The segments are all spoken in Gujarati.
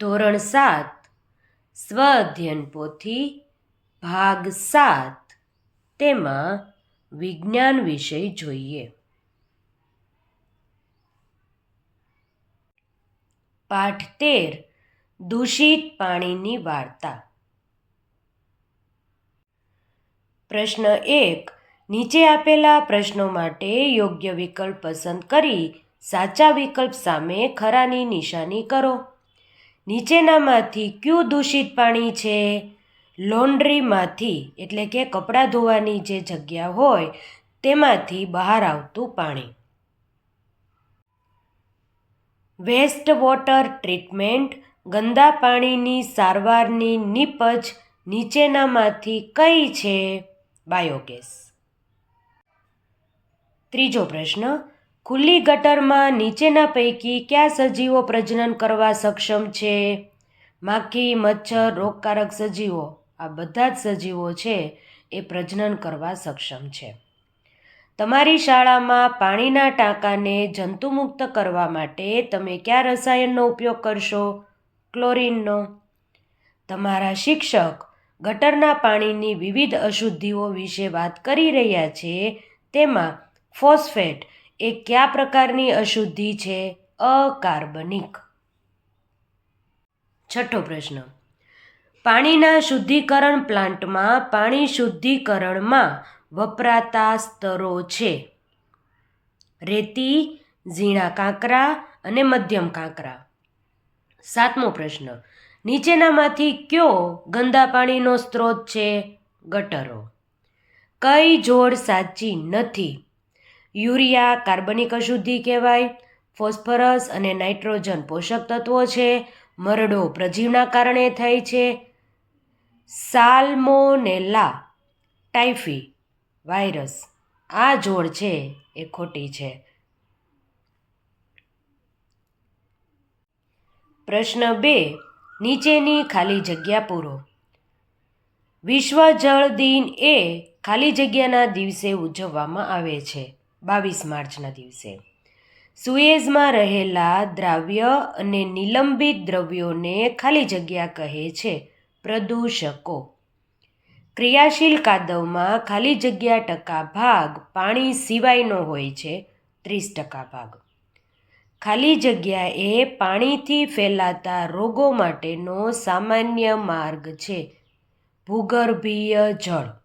ધોરણ સાત સ્વ અધ્યયન પોથી, ભાગ સાત. તેમાં વિજ્ઞાન વિષય જોઈએ. પાઠ તેર, દૂષિત પાણીની વાર્તા. પ્રશ્ન એક, નીચે આપેલા પ્રશ્નો માટે યોગ્ય વિકલ્પ પસંદ કરી સાચા વિકલ્પ સામે ખરાની નિશાની કરો. નીચેનામાંથી કયું દૂષિત પાણી છે? લોન્ડ્રીમાંથી, એટલે કે કપડાં ધોવાની જે જગ્યા હોય, તેમાંથી બહાર આવતું પાણી. વેસ્ટ વોટર ટ્રીટમેન્ટ, ગંદા પાણીની સારવારની નીપજ નીચેનામાંથી કઈ છે? બાયોગેસ. ત્રીજો પ્રશ્ન ખુલ્લી ગટરમાં નીચેના પૈકી કયા સજીવો પ્રજનન કરવા સક્ષમ છે? માખી, મચ્છર, રોગકારક સજીવો, આ બધા જ સજીવો છે એ પ્રજનન કરવા સક્ષમ છે. તમારી શાળામાં પાણીના ટાંકાને જંતુમુક્ત કરવા માટે તમે કયા રસાયણનો ઉપયોગ કરશો? ક્લોરીનનો. તમારા શિક્ષક ગટરના પાણીની વિવિધ અશુદ્ધિઓ વિશે વાત કરી રહ્યા છે, તેમાં ફોસ્ફેટ એ કયા પ્રકારની અશુદ્ધિ છે? અકાર્બનિક. છઠ્ઠો પ્રશ્ન. પાણીના શુદ્ધિકરણ પ્લાન્ટમાં પાણી શુદ્ધિકરણમાં વપરાતા સ્તરો છે. રેતી, ઝીણા કાંકરા અને મધ્યમ કાંકરા. સાતમો પ્રશ્ન. નીચેનામાંથી કયો ગંદા પાણીનો સ્ત્રોત છે? ગટરો. કઈ જોડ સાચી નથી? યુરિયા, કાર્બનિક અશુદ્ધિ કહેવાય, ફોસ્ફરસ અને નાઇટ્રોજન પોષક તત્વો છે, મરડો પ્રજીવના કારણે થાય છે, સાલ્મોનેલા ટાઇફી વાયરસ. આ જોડ છે, એ ખોટી છે. પ્રશ્ન બે, નીચેની ખાલી જગ્યા પૂરો. વિશ્વ જળ દિન એ ખાલી જગ્યાના દિવસે ઉજવવામાં આવે છે. બાવીસ માર્ચના દિવસે. સુએઝમાં રહેલા દ્રાવ્ય અને નિલંબિત દ્રવ્યોને ખાલી જગ્યા કહે છે પ્રદૂષકો. ક્રિયાશીલ કાદવમાં ખાલી જગ્યા ટકા ભાગ પાણી સિવાયનો હોય છે, ત્રીસ ટકા ભાગ. ખાલી જગ્યા એ પાણીથી ફેલાતા રોગો માટેનો સામાન્ય માર્ગ છે ભૂગર્ભીય જળ.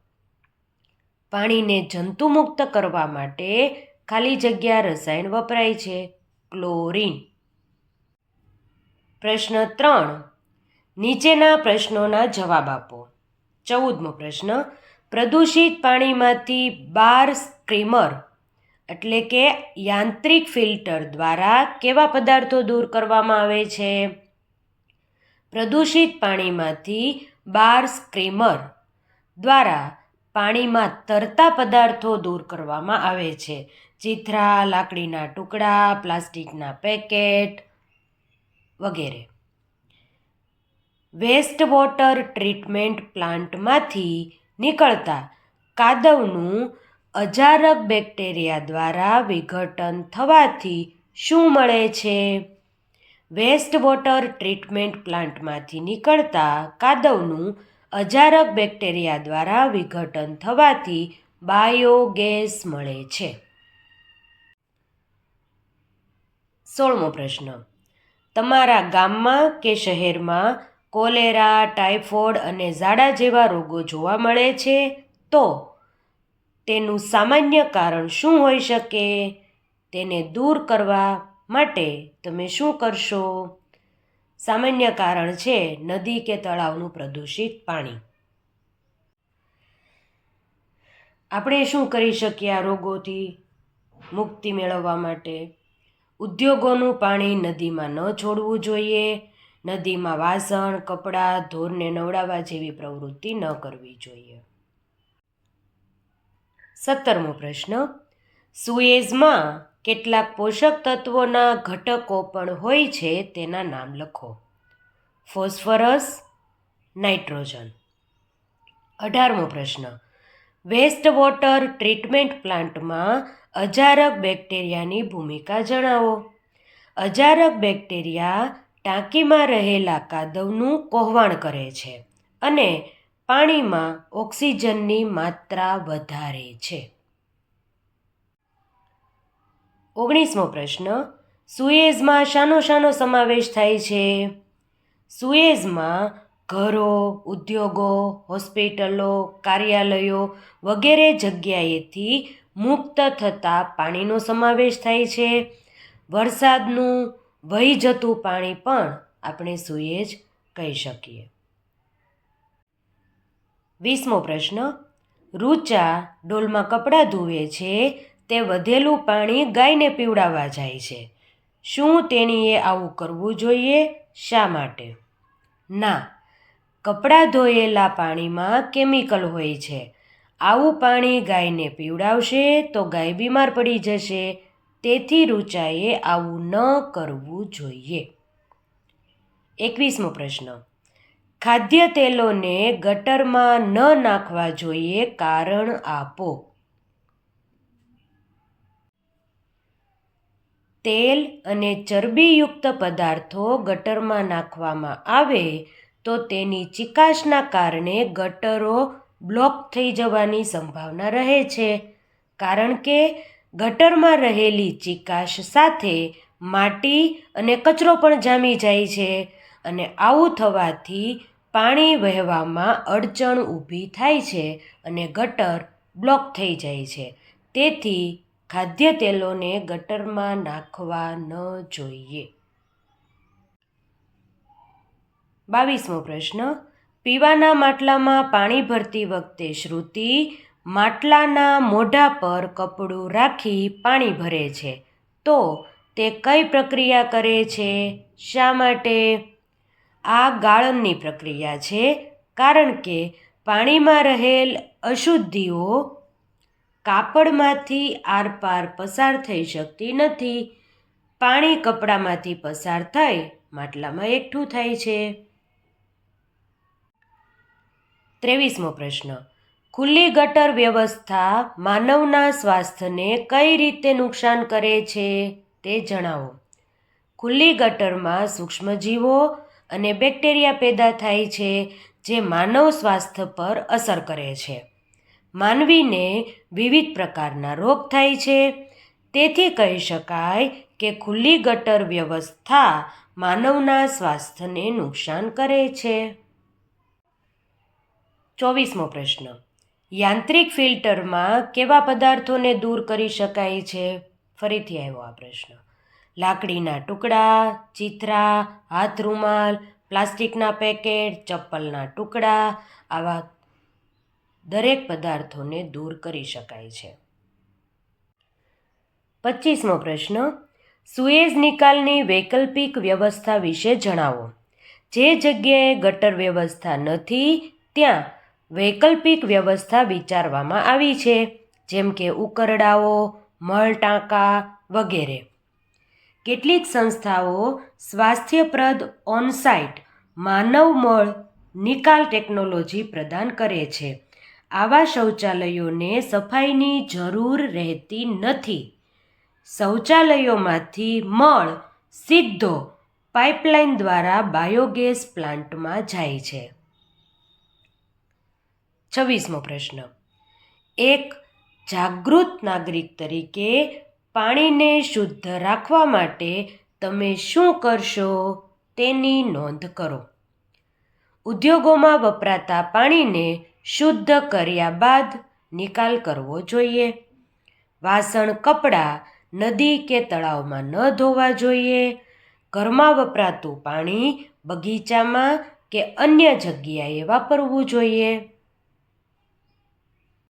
પાણીને જંતુમુક્ત કરવા માટે ખાલી જગ્યા રસાયણ વપરાય છે. ક્લોરીન. પ્રશ્ન ત્રણ. નીચેના પ્રશ્નોના જવાબ આપો. ચૌદમો પ્રશ્ન. પ્રદૂષિત પાણીમાંથી બાર સ્ક્રીમર એટલે કે યાંત્રિક ફિલ્ટર દ્વારા કેવા પદાર્થો દૂર કરવામાં આવે છે? પ્રદૂષિત પાણીમાંથી બાર સ્ક્રીમર દ્વારા પાણીમાં તરતા પદાર્થો દૂર કરવામાં આવે છે. ચીથરા, લાકડીના ટુકડા, પ્લાસ્ટિકના પેકેટ વગેરે. વેસ્ટ વોટર ટ્રીટમેન્ટ પ્લાન્ટમાંથી નીકળતા કાદવનું અજારક બેક્ટેરિયા દ્વારા વિઘટન થવાથી શું મળે છે? વેસ્ટ વોટર ટ્રીટમેન્ટ પ્લાન્ટમાંથી નીકળતા કાદવનું અજારક બેક્ટેરિયા દ્વારા વિઘટન થવાથી બાયોગેસ મળે છે. સોળમો પ્રશ્ન. તમારા ગામમાં કે શહેરમાં કોલેરા, ટાઇફોઇડ અને ઝાડા જેવા રોગો જોવા મળે છે? તો તેનું સામાન્ય કારણ શું હોઈ શકે? તેને દૂર કરવા માટે તમે શું કરશો? સામાન્ય કારણ છે નદી કે તળાવનું પ્રદૂષિત પાણી. આપણે શું કરી શકીએ આ રોગોથી? મુક્તિ મેળવવા માટે ઉદ્યોગોનું પાણી નદીમાં ન છોડવું જોઈએ. નદીમાં વાસણ, કપડાં ધોરને નવડાવવા જેવી પ્રવૃત્તિ ન કરવી જોઈએ. સત્તરમો પ્રશ્ન. સુએઝમાં કેટલાક પોષક તત્વોના ઘટકો પણ હોય છે, તેના નામ લખો. Phosphorus, nitrogen. અઢારમો પ્રશ્ન. વેસ્ટ વોટર ટ્રીટમેન્ટ પ્લાન્ટમાં અજારક બેક્ટેરિયાની ભૂમિકા જણાવો. અજારક બેક્ટેરિયા ટાંકીમાં રહેલા કાદવનું કોહવાણ કરે છે અને પાણીમાં ઓક્સિજનની માત્રા વધારે છે. ઓગણીસમો પ્રશ્ન, સુએઝમાં શાનો શાનો સમાવેશ થાય છે? સુએઝમાં ઘરો, ઉદ્યોગો, હોસ્પિટલો, કાર્યાલયો વગેરે જગ્યાએથી મુક્ત થતાં પાણીનો સમાવેશ થાય છે. વરસાદનું વહી જતું પાણી પણ આપણે સુએજ કહી શકીએ. વીસમો પ્રશ્ન, રૂચા ડોલમાં કપડાં ધોવે છે તે વધેલું પાણી ગાયને પીવડાવવા જાય છે. શું તેણીએ આવું કરવું જોઈએ? શા માટે? ના, કપડાં ધોયેલા પાણીમાં કેમિકલ હોય છે. આવું પાણી ગાયને પીવડાવશે તો ગાય બીમાર પડી જશે. તેથી રૂચાએ આવું ન કરવું જોઈએ. એકવીસમો પ્રશ્ન. ખાદ્ય તેલોને ગટરમાં ન નાખવા જોઈએ કારણ આપો. તેલ અને ચરબીયુક્ત પદાર્થો ગટરમાં નાખવામાં આવે તો તેની ચિકાશના કારણે ગટરો બ્લોક થઈ જવાની સંભાવના રહે છે. કારણ કે ગટરમાં રહેલી ચિકાશ સાથે માટી અને કચરો પણ જામી જાય છે અને આવું થવાથી પાણી વહેવામાં અડચણ ઊભી થાય છે અને ગટર બ્લોક થઈ જાય છે. તેથી ખાદ્ય તેલોને ગટરમાં નાખવા ન જોઈએ. બાવીસમો પ્રશ્ન. પીવાના માટલામાં પાણી ભરતી વખતે શ્રુતિ માટલાના મોઢા પર કપડું રાખી પાણી ભરે છે. તો તે કઈ પ્રક્રિયા કરે છે? શા માટે? આ ગાળણની પ્રક્રિયા છે, કારણ કે પાણીમાં રહેલ અશુદ્ધિઓ કાપડમાંથી આરપાર પસાર થઈ શકતી નથી. પાણી કપડામાંથી પસાર થઈ માટલામાં એકઠું થાય છે. ત્રેવીસમો પ્રશ્ન. ખુલ્લી ગટર વ્યવસ્થા માનવના સ્વાસ્થ્યને કઈ રીતે નુકસાન કરે છે તે જણાવો. ખુલ્લી ગટરમાં સૂક્ષ્મજીવો અને બેક્ટેરિયા પેદા થાય છે, જે માનવ સ્વાસ્થ્ય પર અસર કરે છે. માનવીને વિવિધ પ્રકારના રોગ થાય છે. તેથી કહી શકાય કે ખુલ્લી ગટર વ્યવસ્થા માનવના સ્વાસ્થ્યને નુકસાન કરે છે. ચોવીસમો પ્રશ્ન. યાંત્રિક ફિલ્ટરમાં કેવા પદાર્થોને દૂર કરી શકાય છે? ફરીથી આવ્યો આ પ્રશ્ન. લાકડીના ટુકડા, ચીથરા હાથ રૂમાલ પ્લાસ્ટિકના પેકેટ, ચપ્પલના ટુકડા, આવા દરેક પદાર્થોને દૂર કરી શકાય છે. પચીસમો પ્રશ્ન, સુએઝ નિકાલની વૈકલ્પિક વ્યવસ્થા વિશે જણાવો. જે જગ્યાએ ગટર વ્યવસ્થા નથી, ત્યાં વૈકલ્પિક વ્યવસ્થા વિચારવામાં આવી છે, જેમ કે ઉકરડાઓ મળ ટાંકા વગેરે. કેટલીક સંસ્થાઓ સ્વાસ્થ્યપ્રદ ઓનસાઇટ માનવ મળ નિકાલ ટેકનોલોજી પ્રદાન કરે છે. આવા શૌચાલયોને સફાઈની જરૂર રહેતી નથી. શૌચાલયોમાંથી મળ સીધો પાઇપલાઇન દ્વારા બાયોગેસ પ્લાન્ટમાં જાય છે. છવ્વીસમો પ્રશ્ન. એક જાગૃત નાગરિક તરીકે પાણીને શુદ્ધ રાખવા માટે તમે શું કરશો તેની નોંધ કરો. ઉદ્યોગોમાં વપરાતા પાણીને શુદ્ધ કર્યા બાદ નિકાલ કરવો જોઈએ. વાસણ, કપડાં નદી કે તળાવમાં ન ધોવા જોઈએ. ઘરમાં વપરાતું પાણી બગીચામાં કે અન્ય જગ્યાએ વાપરવું જોઈએ.